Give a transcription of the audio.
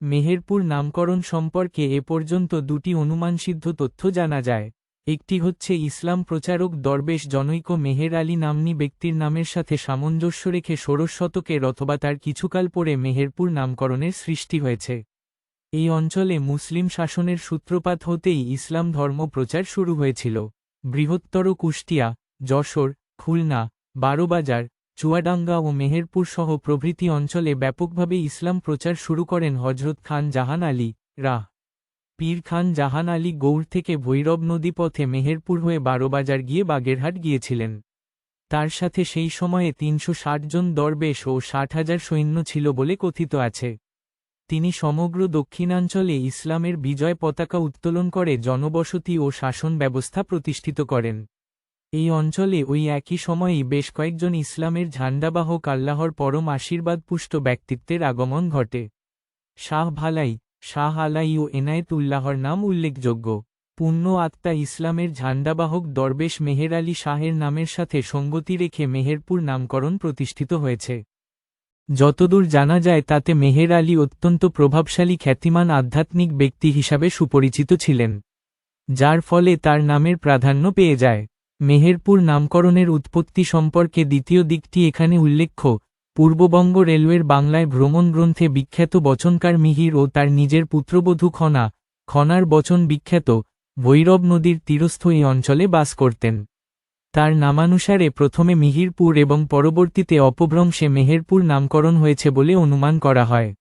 মেহেরপুর নামকরণ সম্পর্কে এ পর্যন্ত দুটি অনুমানসিদ্ধ তথ্য জানা যায়। একটি হচ্ছে ইসলাম প্রচারক দরবেশ জনৈক মেহের আলী নামনি ব্যক্তির নামের সাথে সামঞ্জস্য রেখে ষোড়শ শতকের অথবা তার কিছুকাল পরে মেহেরপুর নামকরণের সৃষ্টি হয়েছে। এই অঞ্চলে মুসলিম শাসনের সূত্রপাত হতেই ইসলাম ধর্ম প্রচার শুরু হয়েছিল। বৃহত্তর কুষ্টিয়া, যশোর, খুলনা বারোবাজার চুয়াডাঙ্গা ও মেহেরপুর সহ প্রভৃতি অঞ্চলে ব্যাপকভাবে ইসলাম প্রচার শুরু করেন হজরত খান জাহান আলী। রাহ পীর খান জাহান আলী গৌড় থেকে ভৈরব নদী পথে মেহেরপুর হয়ে বারোবাজার গিয়ে বাগেরহাট গিয়েছিলেন। তার সাথে সেই সময়ে তিনশো ষাট জন দরবেশ ও ষাট হাজার সৈন্য ছিল বলে কথিত আছে। তিনি সমগ্র দক্ষিণাঞ্চলে ইসলামের বিজয় পতাকা উত্তোলন করে জনবসতি ও শাসন ব্যবস্থা প্রতিষ্ঠিত করেন। এই অঞ্চলে ওই একই সময়েই বেশ কয়েকজন ইসলামের ঝান্ডাবাহক আল্লাহর পরম আশীর্বাদপুষ্ট ব্যক্তিত্বের আগমন ঘটে। শাহ ভালাই, শাহ আলাই ও এনায়েত উল্লাহর নাম উল্লেখযোগ্য। পুণ্য আত্মা ইসলামের ঝান্ডাবাহক দরবেশ মেহের আলী শাহের নামের সাথে সঙ্গতি রেখে মেহেরপুর নামকরণ প্রতিষ্ঠিত হয়েছে। যতদূর জানা যায় তাতে মেহের আলী অত্যন্ত প্রভাবশালী খ্যাতিমান আধ্যাত্মিক ব্যক্তি হিসাবে সুপরিচিত ছিলেন, যার ফলে তার নামের প্রাধান্য পেয়ে যায়। মেহেরপুর নামকরণের উৎপত্তি সম্পর্কে দ্বিতীয় দিকটি এখানে উল্লেখ্য। পূর্ববঙ্গ রেলওয়ের বাংলায় ভ্রমণ গ্রন্থে বিখ্যাত বচনকার মিহির ও তার নিজের পুত্রবধূ খনা, খনার বচন বিখ্যাত, ভৈরব নদীর তীরস্থ এই অঞ্চলে বাস করতেন। তার নামানুসারে প্রথমে মিহিরপুর এবং পরবর্তীতে অপভ্রংশে মেহেরপুর নামকরণ হয়েছে বলে অনুমান করা হয়।